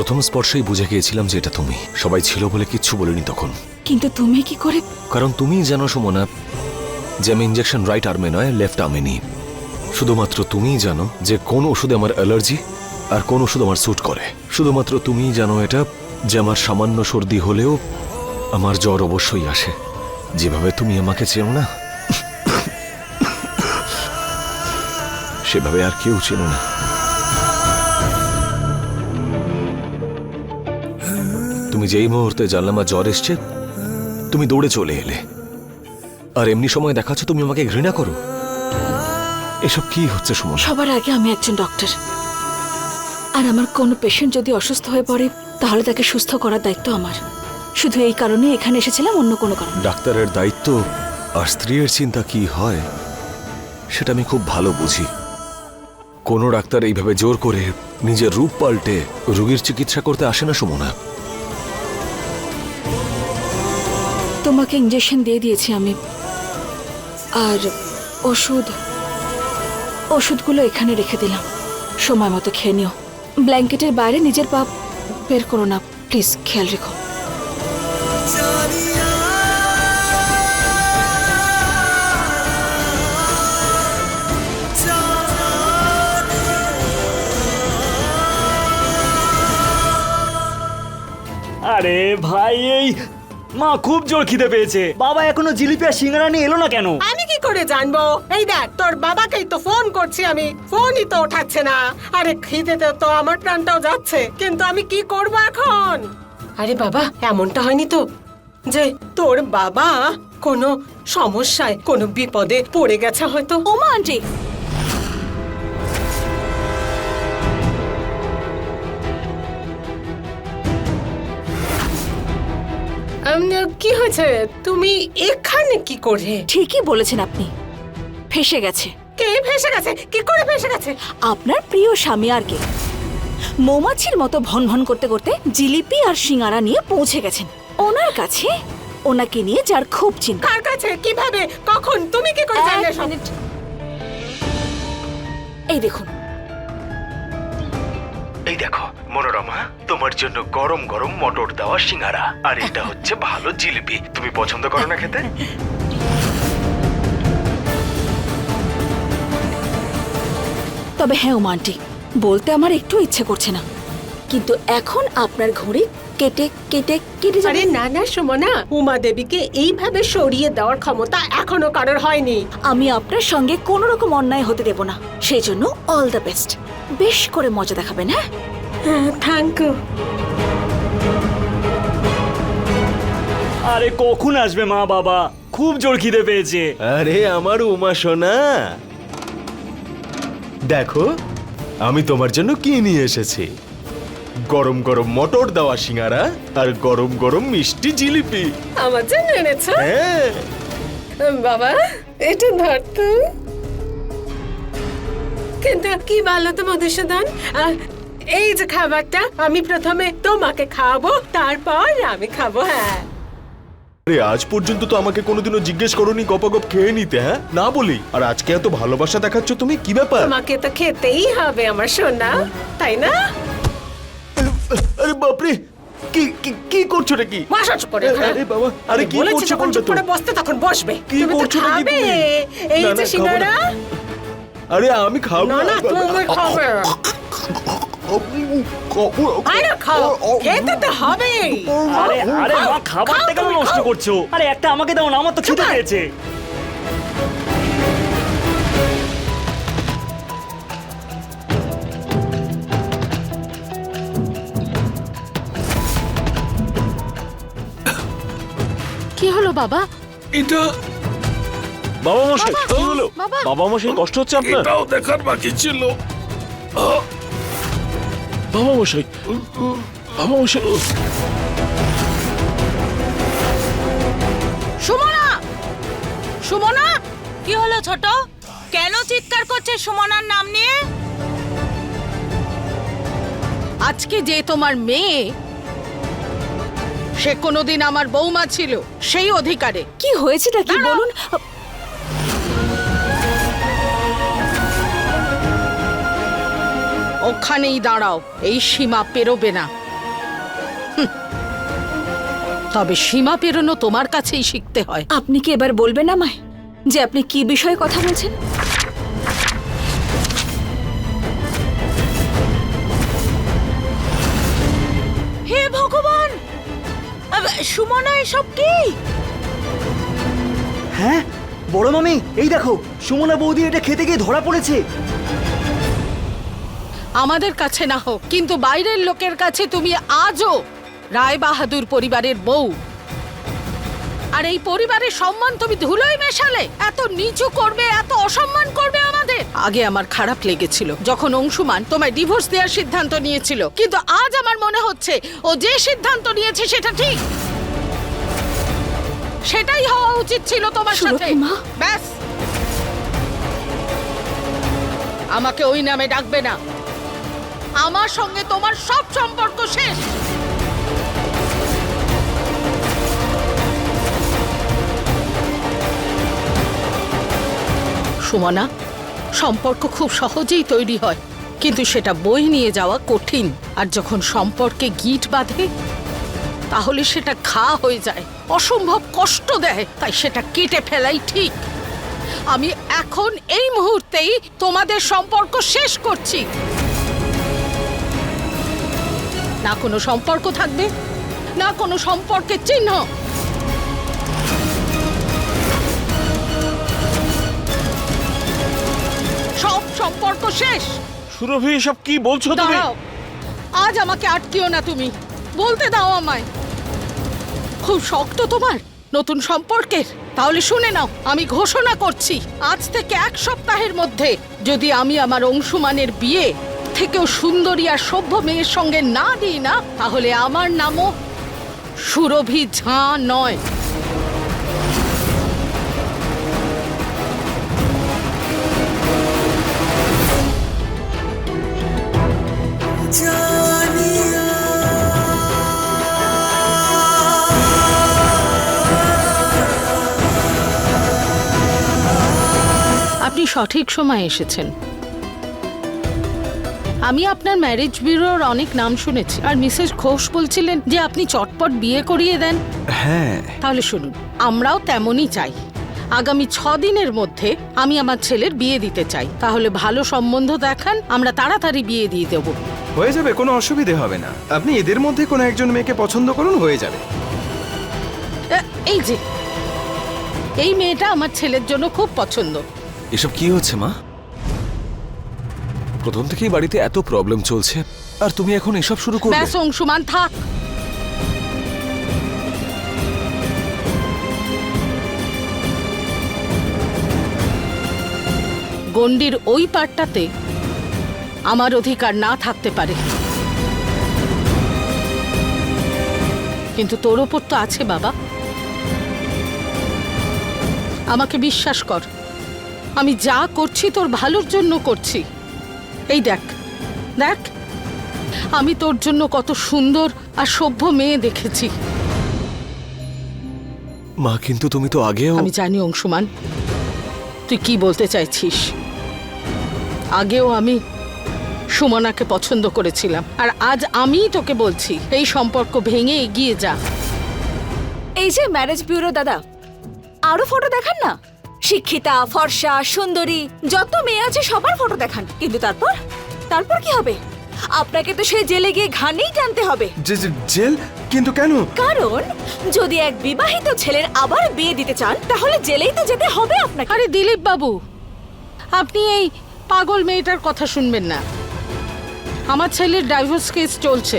প্রথম স্পর্শেই বুঝে গিয়েছিলাম যে এটা তুমি। সবাই ছিল বলে কিচ্ছু বলিনি তখন। কিন্তু তুমি কি করে কারণ তুমিই জানো সুমনা যে আমি ইঞ্জেকশন রাইট আর্মে নয় লেফট আর্মে নিই। শুধুমাত্র তুমিই জানো যে কোন ওষুধে আমার অ্যালার্জি আর কোন ওষুধ আমার স্যুট করে। শুধুমাত্র তুমিই জানো এটা যে আমার সামান্য সর্দি হলেও আমার জ্বর অবশ্যই আসে। যেভাবে তুমি আমাকে চেনো না সেভাবে আর কেউ চেনো না। তুমি যেই মুহূর্তে জানলাম জ্বর এসছে তুমি দৌড়ে চলে এলে। আর এমনি সময় দেখাচ্ছ তুমি আমাকে ঘৃণা করো। এসব কি হচ্ছে সুমন? সবার আগে আমি একজন ডক্টর। আর আমার কোনো পেশেন্ট যদি অসুস্থ হয়ে পড়ে তাহলে তাকে সুস্থ করার দায়িত্ব আমার। শুধু এই কারণে এখানে এসেছিলাম অন্য কোনো কারণ। ডাক্তারের দায়িত্ব আর স্ত্রীর চিন্তা কি হয় সেটা আমি খুব ভালো বুঝি। কোনো ডাক্তার এইভাবে জোর করে নিজের রূপ পাল্টে রোগীর চিকিৎসা করতে আসে না সুমনা। তোমাকে ইঞ্জেকশন দিয়ে দিয়েছি আমি। আর ওষুধ, ওষুধগুলো এখানে রেখে দিলাম। সময় মতো খেয়ে নিও। ব্ল্যাঙ্কেটের বাইরে নিজের পা বের করো না। প্লিজ, খেয়াল রেখো। আরে ভাই, এই মা খুব জোর খিদে পেয়েছে। বাবা এখনও জিলিপি আর সিঙ্গারা নিয়ে এলো না কেন? আমি কি করে জানব? এই দেখ তোর বাবাকেই তো ফোন করছি আমি। ফোনই তো ওঠাচ্ছে না। আরে খিদেতে তো আমার প্রাণটাও যাচ্ছে। কিন্তু আমি কি করব এখন? আরে বাবা এমনটা হয়নি তো যে তোর বাবা কোনো সমস্যায় কোনো বিপদে পড়ে গেছে হয়তো। ওমা আন্টি। কি হয়েছে? তুমি এখানে কি করে ঠিকই বলেছেন আপনি। ফেসে গেছে। কে ভেসে গেছে? কি করে ভেসে গেছে? আপনার প্রিয় স্বামী আর কে? মৌমাছির মতো ভন ভন করতে করতে জিলিপি আর সিঙ্গারা নিয়ে পৌঁছে গেছেন। ওনার কাছে ওনাকে নিয়ে যার খুব চিন্তা। কার কাছে? কীভাবে? কখন? তুমি কি করে জানলে এই দেখুন এই দেখো, মনোরমা, তোমার জন্য গরম গরম মটর দেওয়া সিঙ্গারা। আর এটা হচ্ছে ভালো জিলিপি। তুমি পছন্দ করো না খেতে? তবে হ্যাঁ ওমা আন্টি বলতে আমার একটু ইচ্ছে করছে না। কিন্তু এখন আপনার ঘড়ি কেটে কেটে কেটে যাবে। আরে না না সুমনা উমা দেবীকে এইভাবে সরিয়ে দেওয়ার ক্ষমতা এখনও কারোর হয়নি। আমি আপনার সঙ্গে কোনো রকম অন্যায় হতে দেব না। সেই জন্য অল দ্য বেস্ট বেশ করে মজা দেখাবেন হ্যাঁ? থ্যাংক ইউ আরে কখন আসবে মা বাবা? খুব জোর খিদে পেয়েছে। আরে আমার উমা সোনা। দেখো আমি তোমার জন্য কি নিয়ে এসেছি। গরম গরম মটর দেওয়া সিঙ্গারা আর গরম গরম মিষ্টি জিলিপি। আমার জন্য এনেছো? হ্যাঁ। বাবা এটা ধর তো। কিন্তু কি ভালো তো মধুসূদন এই যে খাবারটা আমি প্রথমে তোমাকে খাওয়াবো তারপর আমি খাব হ্যাঁ। আরে আজ পর্যন্ত তো আমাকে কোনোদিনও জিজ্ঞেস করোনি গপাগপ খেয়ে নিতে হ্যাঁ? না বলি। আর আজকে এত ভালোবাসা দেখাচ্ছ তুমি কি ব্যাপার? তোমাকে তো খেতেই হবে আমার সোনা তাই না? আরে বাপরে কি কি কি করছ বসো চুপ করে এখানে। আরে বাবা আরে কি বলেছি করছ যখন চুপ তো? করে বসতে তখন বসবে। কি তুমি তো করছ নাকি খাবে। তুমি? এই না, যে খাব সিঙ্গারা। আরে আমি খাব না না। তুমি খাবে। আরে খাও খেতে তো হবেই আরে আরে মা খাবারটা কেন নষ্ট করছ। আরে একটা আমাকে দাও না আমার তো খিদে কর। পেয়েছে। বাবা? এটা বাবা মশাই কি হলো বাবা। মশাই কষ্ট হচ্ছে আপনার? এটাও দেখার বাকি ছিল। বাবা মশাই বাবা মশাই। সুমনা! সুমনা! কি হলো ছোট? কেন চিৎকার করছে সুমনার নাম নিয়ে? আজকে যে তোমার মেয়ে সে কোনোদিন আমার বৌমা ছিল সেই অধিকারে। কি হয়েছেটা কি? বলুন। ওখানেই দাঁড়াও এই সীমা পেরোবে না। তবে সীমা পেরোনো তোমার কাছেই শিখতে হয়। আপনি কি এবার বলবেন আমায় যে আপনি কি বিষয়ে কথা বলছেন? সুমনা এসব কি? হ্যাঁ বড় মামি এই দেখো সুমনা বৌদি এটা খেতে গিয়ে ধরা পড়েছে। আমাদের কাছে না হোক কিন্তু বাইরের লোকের কাছে তুমি আজও রায় বাহাদুর পরিবারের বউ। আর এই পরিবারের সম্মান তুমি ধুলোয় মেশালে এত নিচু করবে এত অসম্মান করবে আমাদের আগে আমার খারাপ লেগেছিল যখন অংশুমান তোমায় ডিভোর্স দেওয়ার সিদ্ধান্ত নিয়েছিল। কিন্তু আজ আমার মনে হচ্ছে ও যে সিদ্ধান্ত নিয়েছে সেটা ঠিক। সেটাই হওয়া উচিত ছিল তোমার সাথে। ব্যাস। আমাকে ওই নামে ডাকবে না। আমার সঙ্গে তোমার সব সম্পর্ক শেষ। সুমনা সম্পর্ক খুব সহজেই তৈরি হয়। কিন্তু সেটা বই নিয়ে যাওয়া কঠিন। আর যখন সম্পর্কে গিট বাঁধে, তাহলে সেটা ঘা হয়ে যায়, অসম্ভব কষ্ট দেয়, তাই সেটা কেটে ফেলাই ঠিক। আমি এখন এই মুহূর্তেই তোমাদের সম্পর্ক শেষ করছি। না কোনো সম্পর্ক থাকবে, না কোনো সম্পর্কের চিহ্ন। সব সম্পর্ক শেষ। সুরভি এসব কি বলছো দাঁড়াও। আজ আমাকে আটকিও না তুমি। বলতে দাও আমায়। খুব শক্ত তোমার নতুন সম্পর্কের। তাহলে শুনে নাও আমি ঘোষণা করছি আজ থেকে এক সপ্তাহের মধ্যে যদি আমি আমার অংশুমানের বিয়ে থেকেও সুন্দরী আর সভ্য মেয়ের সঙ্গে না দিই না তাহলে আমার নামও সুরভি ঝাঁ নয়। আপনি সঠিক সময় এসেছেন। আমি আপনার ম্যারেজ ব্যুরোর অনেক নাম শুনেছি আর মিসেস ঘোষ বলছিলেন যে আপনি চটপট বিয়ে করিয়ে দেন। হ্যাঁ। তাহলে শুনুন আমরাও তেমনই চাই। আগামী ছ দিনের মধ্যে আমি আমার ছেলের বিয়ে দিতে চাই। তাহলে ভালো সম্বন্ধ দেখান আমরা তাড়াতাড়ি বিয়ে দিয়ে দেব। হয়ে যাবে কোনো অসুবিধে হবে না। আপনি এদের মধ্যে কোনো একজন মেয়েকে পছন্দ করুন হয়ে যাবে। এই যে এই মেয়েটা আমার ছেলের জন্য খুব পছন্দ। এসব কি হচ্ছে মা? প্রথম থেকেই বাড়িতে এত প্রবলেম চলছে আর তুমি এখন এসব শুরু করবে? ব্যাস অংশুমান থাক। গন্ডির ওই পাটটাতে আমার অধিকার না থাকতে পারে। কিন্তু তোর ওপর তো আছে বাবা। আমাকে বিশ্বাস কর। আমি যা করছি তোর ভালোর জন্য করছি। এই দেখ দেখ আমি তোর জন্য কত সুন্দর আর সভ্য মেয়ে দেখেছি। মা কিন্তু তুমি তো আগেও আমি জানি অংশুমান তুই কি বলতে চাইছিস? আগেও আমি সুমনাকে পছন্দ করেছিলাম। আর আজ আমিই তোকে বলছি এই সম্পর্ক ভেঙে এগিয়ে যা। এই যে ম্যারেজ ব্যুরো দাদা আরও ফটো দেখান না। শিক্ষিতা ফর্সা সুন্দরী যত মেয়ে আছে সবার ফটো দেখান। কিন্তু তারপর? তারপর কি হবে? আপনাকে তো সেই জেলে গিয়ে ঘানেই টানতে হবে। জেল? কিন্তু কেন? কারণ যদি এক বিবাহিত ছেলের আবার বিয়ে দিতে চান তাহলে জেলেই তো যেতে হবে আপনাকে। আরে দিলীপ বাবু আপনি এই পাগল মেয়েটার কথা শুনবেন না। আমার ছেলের ডাইভোর্স কেস চলছে।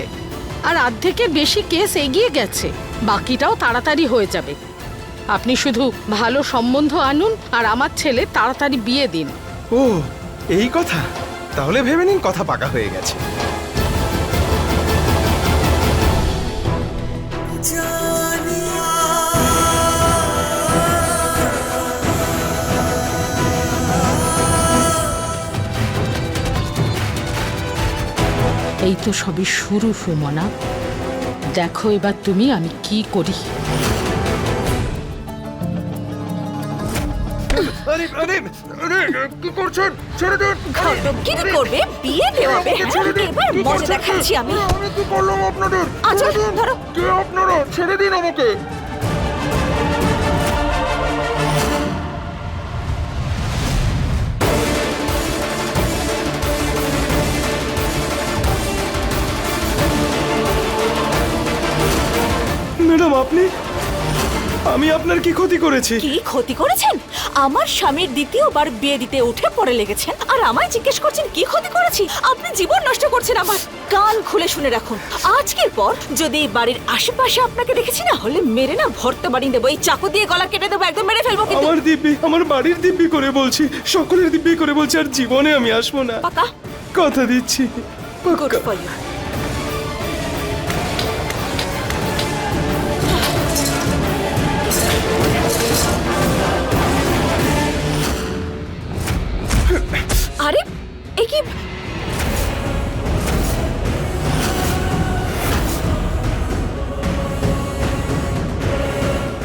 আর অর্ধেকের বেশি কেস এগিয়ে গেছে। বাকিটাও তাড়াতাড়ি হয়ে যাবে। আপনি শুধু ভালো সম্বন্ধ আনুন আর আমার ছেলে তাড়াতাড়ি বিয়ে দিন। ও, এই কথা? তাহলে ভেবে নিন কথা পাকা হয়ে গেছে। এই তো সবই শুরু সুমনা। দেখো এবার তুমি আমি কি করি। আরে আরে আরে কি করছেন? ছেড়ে দিন। ঘটকগিরি করবে? বিয়ে দেওয়াবে? এবার মজা দেখাচ্ছি আমি। আমি কি করলাম আপনাদের? আচ্ছা ধরো। কে আপনারা? ছেড়ে দিন আমাকে। আপনি? আমি আপনার কি ক্ষতি করেছি? কি ক্ষতি করেছেন? আমার স্বামীর দ্বিতীয়বার বিয়ে দিতে উঠে পড়ে লেগেছেন আর আমায় জিজ্ঞেস করছেন কি ক্ষতি করেছি? আপনি জীবন নষ্ট করছেন আমার। কান খুলে শুনে রাখুন আজকের পর যদি এই বাড়ির আশেপাশে আপনাকে দেখেছি না হলে মেরে না ভর্তা বাড়ি দেবো এই চাকু দিয়ে গলা কেটে দেবো একদম মেরে ফেলব কিন্তু। আমার দিব্যি আমার বাড়ির দিব্যি করে বলছি সকলের দিব্যি করে বলছি আর জীবনে আমি আসব না। পাকা। কথা দিচ্ছি। গুড ফর ইউ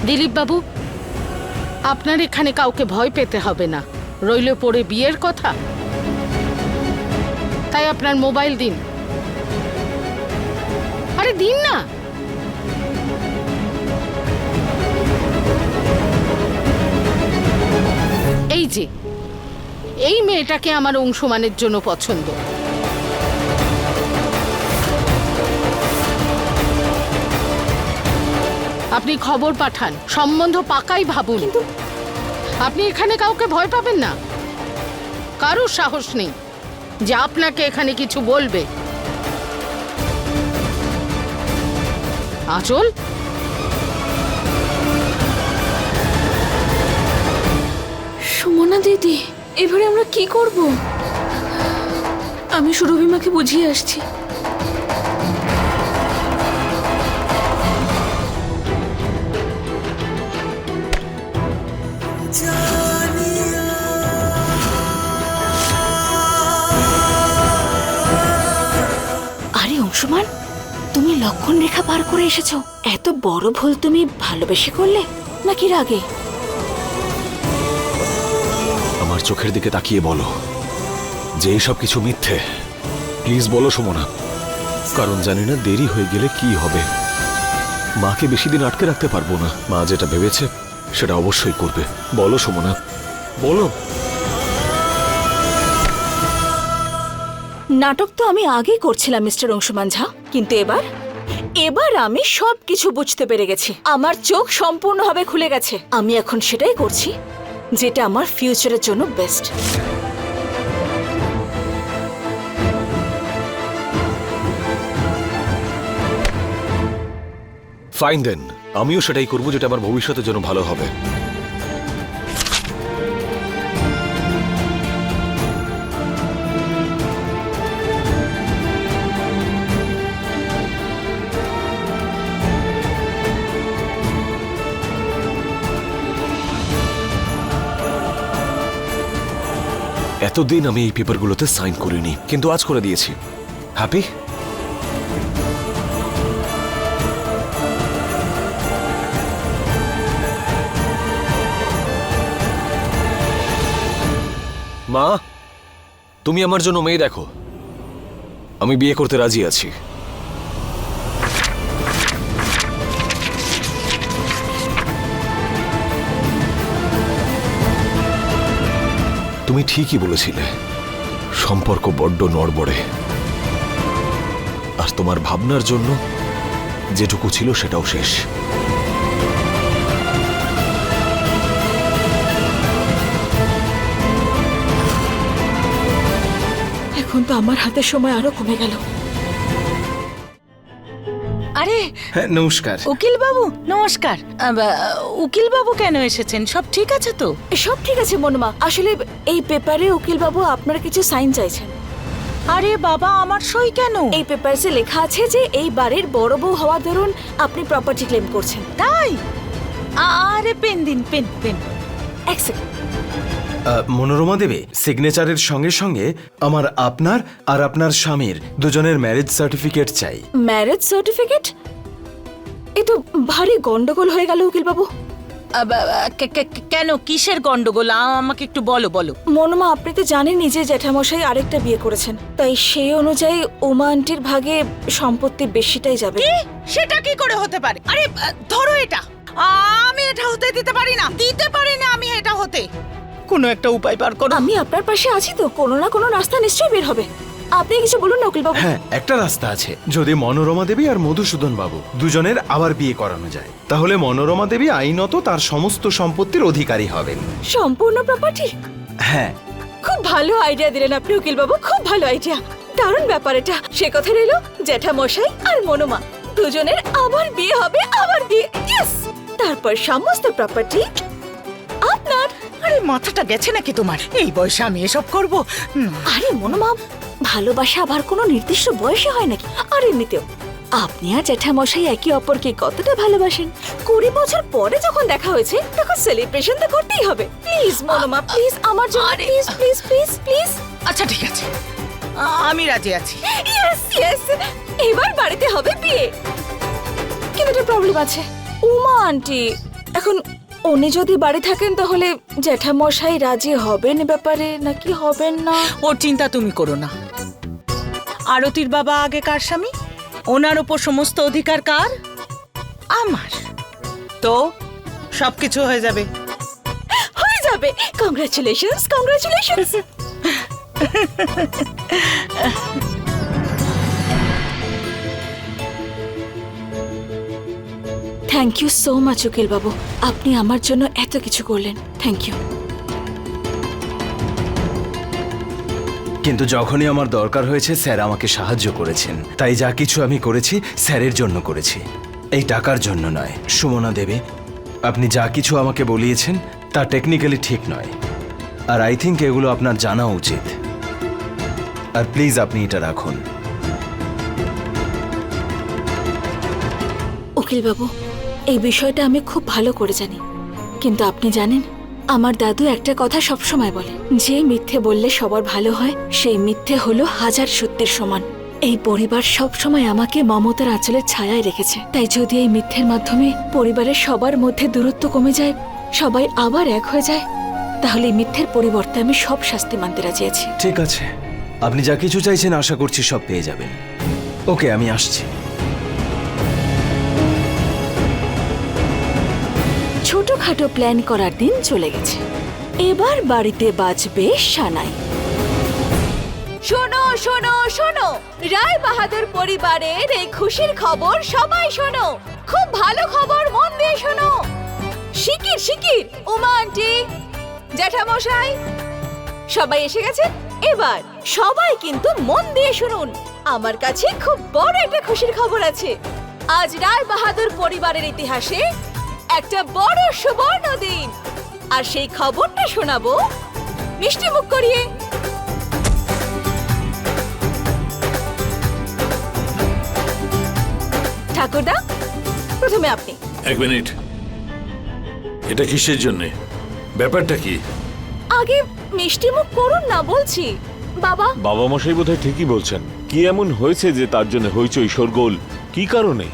দিলীপ বাবু, আপনার এখানে কাউকে ভয় পেতে হবে না। রইল পড়ে বিয়ের কথা। তাই আপনার মোবাইল দিন। আরে, দিন না। এই যে, এই মেয়েটাকে আমার অংশমানের জন্য পছন্দ। আপনি খবর পাঠান। সম্বন্ধ পাকাই ভাবুন। আপনি এখানে কাউকে ভয় পাবেন না। কারোর সাহস নেই। যে আপনাকে এখানে কিছু বলবে। আচল? সুমনা দিদি এবারে আমরা কি করব? আমি সুরভিমাকে বুঝিয়ে আসছি। অংশমান তুমি লক্ষণ রেখা পার করে এসেছ। এত বড় ভুল তুমি ভালোবেসে করলে, নাকি রাগে? আমার চোখের দিকে তাকিয়ে বলো যে এইসব কিছু মিথ্যে। প্লিজ বলো সুমনা, কারণ জানি না দেরি হয়ে গেলে কি হবে। মাকে বেশি দিন আটকে রাখতে পারব না। মা যেটা ভেবেছে, সেটা অবশ্যই করবে। বলো সুমনা, বলো। নাটক তো আমি আগেই করছিলাম, মিস্টার অংশুমান ঝা কিন্তু এবার এবার আমি সব কিছু বুঝতে পেরে গেছি। আমার চোখ সম্পূর্ণভাবে খুলে গেছে। আমি এখন সেটাই করছি, যেটা আমার ফিউচারের জন্য বেস্ট। ফাইন দেন আমিও সেটাই করব, যেটা আমার ভবিষ্যতের জন্য ভালো হবে। এতদিন আমি এই পেপারগুলোতে সাইন করিনি, কিন্তু আজ করে দিয়েছি। হ্যাপি? মা, তুমি আমার জন্য মেয়ে দেখো। আমি বিয়ে করতে রাজি আছি। তুমি ঠিকই বলেছিলে। সম্পর্ক বড্ড নড়বড়ে। আর তোমার ভাবনার জন্য যেটুকু ছিল সেটাও শেষ। এখন তো আমার হাতে সময় আরও কমে গেল। হ্যাঁ নমস্কার। উকিল বাবু নমস্কার। উকিল বাবু কেন এসেছেন? সব ঠিক আছে তো? সব ঠিক আছে মনমা। আসলে এই পেপারে উকিল বাবু আপনার কিছু সাইন চাইছেন। আরে বাবা আমার সই কেন? এই পেপারসে লেখা আছে যে এই বাড়ির বড় বউ হওয়ার দরুন আপনি প্রপার্টি ক্লেম করছেন। তাই? আরে পেন দিন পেন পেন। এক সেকেন্ড মনোরমা দেবে সিগনেচারের সঙ্গে সঙ্গে আমার আপনার আর আপনার স্বামীর দুজনের ম্যারেজ সার্টিফিকেট চাই। ম্যারেজ সার্টিফিকেট এ তো ভারী গন্ডগোল হয়ে গেল উকিল বাবু আব- আ- কে- কে- কেন? কিসের গন্ডগোল? আমাকে একটু বলো বলো। মনোমা আপনি তো জানেনই যে জ্যাঠামশাই আরেকটা বিয়ে করেছেন। তাই সেই অনুযায়ী উমা আন্টির ভাগে সম্পত্তি বেশিটাই যাবে। কি? সেটা কি করে হতে পারে? আরে ধরো এটা। আমি এটা হতে দিতে পারি না। দিতে পারি না আমি এটা হতে। কোনো একটা উপায় বার করো। আমি আপনার পাশে আছি তো কোনো না কোনো রাস্তা নিশ্চয়ই বের হবে। আপনি কিছু বলুন না বাবু হ্যাঁ একটা রাস্তা আছে। যদি মনোরমা দেবী আর মধুসূদন বাবু দুজনের আবার বিয়ে করানো যায় তাহলে মনোরমা দেবী আইনত তার সমস্ত সম্পত্তির অধিকারী হবেন। সম্পূর্ণ প্রপার্টি হ্যাঁ। খুব ভালো আইডিয়া দিলেন আপনি উকিল বাবু খুব ভালো আইডিয়া দারুণ ব্যাপার এটা। সে কথা রইল জ্যাঠামশাই আর মনোমা। দুজনের আবার বিয়ে হবে আবার বিয়ে ইয়েস তারপর সমস্ত প্রপার্টি আপনার আরে মাথাটা গেছে নাকি তোমার? এই বয়সে আমি এসব করব? আরে মনোমা ভালোবাসা আবার কোনো নির্দিষ্ট বয়সে হয় নাকি? আর এমনিতেও আপনি আর জ্যাঠামশাই একে অপরকে কতটা ভালোবাসেন? কুড়ি বছর পরে যখন দেখা হয়েছে তখন সেলিব্রেশন তো করতেই হবে। প্লিজ মনোমা প্লিজ আমার জন্য প্লিজ প্লিজ প্লিজ প্লিজ আচ্ছা ঠিক আছে। আমি রাজি আছি। ইয়েস ইয়েস এবার বাড়িতে হবে বিয়ে। কিন্তু একটা প্রবলেম আছে। উমা আন্টি এখন উনি যদি বাড়ি থাকেন তাহলে জ্যাঠামশাই রাজি হবেন এ ব্যাপারে নাকি হবেন না? ওর চিন্তা তুমি করো না। আরতির বাবা আগেকার স্বামী? ওনার ওপর সমস্ত অধিকার কার? আমার। তো সবকিছু হয়ে যাবে। হয়ে যাবে। Congratulations congratulations thank you so much উকিল বাবু। আপনি আমার জন্য এত কিছু করলেন। থ্যাংক ইউ কিন্তু যখনই আমার দরকার হয়েছে স্যার আমাকে সাহায্য করেছেন। তাই যা কিছু আমি করেছি স্যারের জন্য করেছি। এই টাকার জন্য নয়। সুমনা দেবী আপনি যা কিছু আমাকে বলিয়েছেন তা টেকনিক্যালি ঠিক নয়। আর আই থিঙ্ক এগুলো আপনার জানা উচিত। আর প্লিজ আপনি এটা রাখুন। উকিল বাবু এই বিষয়টা আমি খুব ভালো করে জানি। কিন্তু আপনি জানেন, আমার দাদু একটা কথা সবসময় বলে, যে মিথ্যে বললে সবার ভালো হয়, সেই মিথ্যে হলো হাজার সত্যের সমান। এই পরিবার সব সময় আমাকে মমতার আঁচলের ছায়ায় রেখেছে। তাই যদি এই মিথ্যের মাধ্যমে পরিবারের সবার মধ্যে দূরত্ব কমে যায়, সবাই আবার এক হয়ে যায়, তাহলে এই মিথ্যের পরিবর্তে আমি সব শাস্তি মানতে রাজি আছি। ঠিক আছে। আপনি যা কিছু চাইছেন আশা করছি সব পেয়ে যাবেন। ওকে, আমি আসছি। ছোটখাটো প্ল্যান করার দিন চলে গেছে। এবার বাড়িতে বাজবে সানাই। শোনো শোনো শোনো! রায় বাহাদুর পরিবারের এই খুশির খবর সবাই শোনো। খুব ভালো খবর, মন দিয়ে শোনো। শিকির শিকির! উমা, আন্টি! জ্যাঠামশাই! সবাই এসে গেছে? এবার সবাই কিন্তু মন দিয়ে শুনুন। আমার কাছে খুব বড় একটা খুশির খবর আছে। আজ রায় বাহাদুর পরিবারের ইতিহাসে একটা বড় সুবর্ণ দিন। আর সেই খবরটা শোনাবো মিষ্টি মুখ করিয়ে। ঠাকুরদা প্রথমে আপনি। এক মিনিট। এটা কিসের জন্য? ব্যাপারটা কি? আগে মিষ্টি মুখ করুন না বলছি। বাবা। বাবা মশাই বোধহয় ঠিকই বলছেন। কি এমন হয়েছে যে তার জন্য হইচই শোরগোল? কি কারণে?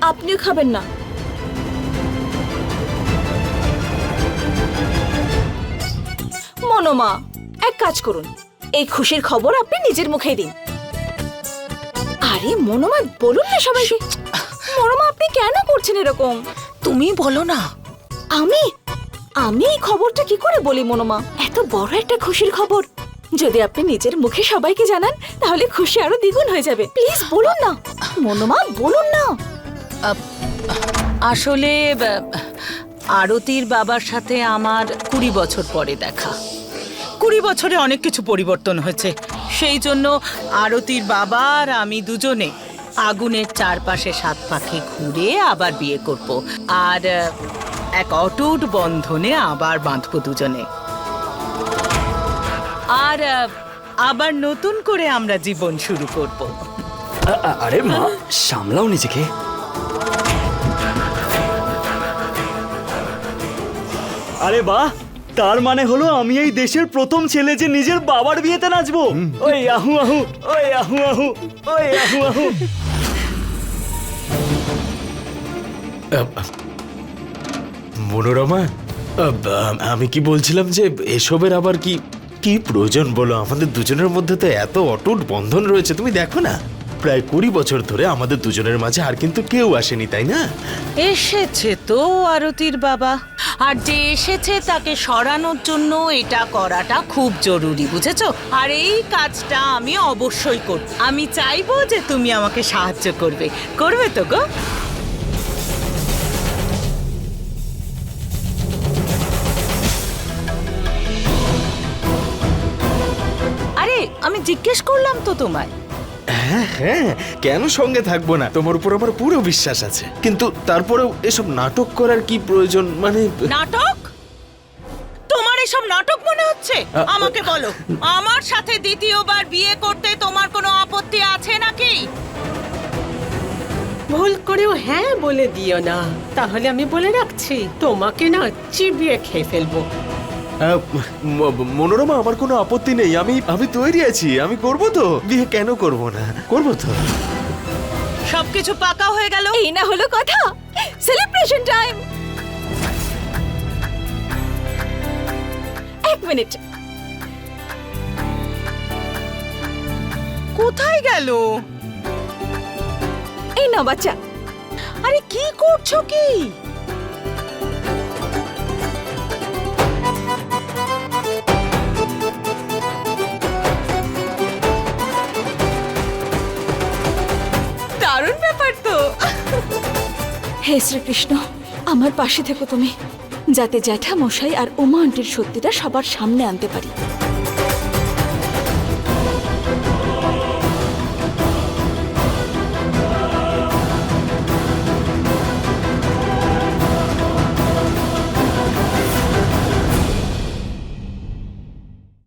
আপনিও খাবেন না। মনোমা এক কাজ করুন। এই খুশির খবর আপনি নিজের মুখেই দিন। আরে মনোমা বলুন না সবাইকে। মনোমা আপনি কেন করছেন এরকম? তুমি বলো না। আমি? আমি এই খবরটা কি করে বলি মনোমা? এত বড় একটা খুশির খবর। যদি আপনি নিজের মুখে সবাইকে জানান তাহলে খুশি আরও দ্বিগুণ হয়ে যাবে। প্লিজ বলুন না। মনোমা বলুন না। আসলে আরতির বাবার সাথে আমার কুড়ি বছর পরে দেখা। কুড়ি বছরে অনেক কিছু পরিবর্তন হয়েছে। সেই জন্য আরতির বাবা আর আমি দুজনে আগুনের চারপাশে সাত পাখি ঘুরে আবার বিয়ে করব। আর এক অটুট বন্ধনে আবার বাঁধবো দুজনে। আর আবার নতুন করে আমরা জীবন শুরু করব। আরে মা, সামলাও নিজেকে। আরে বাহ তার মানে হলো আমি এই দেশের প্রথম ছেলে যে নিজের বাবার বিয়েতে নাচবো। ওই আহু আহু, ওই আহু আহু, ওই আহু আহু। মনোরমা আমি কি বলছিলাম যে এসবের আবার কি কি প্রয়োজন বলো? আমাদের দুজনের মধ্যে তো এত অটুট বন্ধন রয়েছে, তুমি দেখো না। প্রায় কুড়ি বছর ধরে আমাদের দুজনের মাঝে আর কিন্তু কেউ আসেনি, তাই না? এসেছে তো আরতির বাবা। আর যে এসেছে তাকে সরানোর জন্য এটা করাটা খুব জরুরি, বুঝেছ? আর এই কাজটা আমি অবশ্যই করব। আমি চাইব যে তুমি আমাকে সাহায্য করবে। করবে তো গো? আরে, আমি জিজ্ঞেস করলাম তো তোমায়। হ্যাঁ হ্যাঁ কেন সঙ্গে থাকব না? তোমার উপর আমার পুরো বিশ্বাস আছে। কিন্তু তারপরেও এসব নাটক করার কি প্রয়োজন? মানে নাটক? তোমার এসব নাটক মনে হচ্ছে? আমাকে বলো আমার সাথে দ্বিতীয়বার বিয়ে করতে তোমার কোনো আপত্তি আছে নাকি? ভুল করেও হ্যাঁ বলে দিও না। তাহলে আমি বলে রাখছি তোমাকে না চিবিয়ে খেয়ে ফেলব। মনোরমা, আমার কোনো আপত্তি নেই। আমি আমি তৈরি আছি, আমি করব তো। বিয়ে কেন করব না? করব তো। সবকিছু পাকা হয়ে গেল। এই না হলো কথা। সেলিব্রেশন টাইম এক মিনিট। কোথায় গেল? এই না বাচ্চা। আরে কি করছ কি? দারুণ ব্যাপার তো। হে শ্রীকৃষ্ণ, আমার পাশে থেকো তুমি, যাতে জ্যাঠা মশাই আর উমা আন্টির সত্যিটা সবার সামনে আনতে পারি।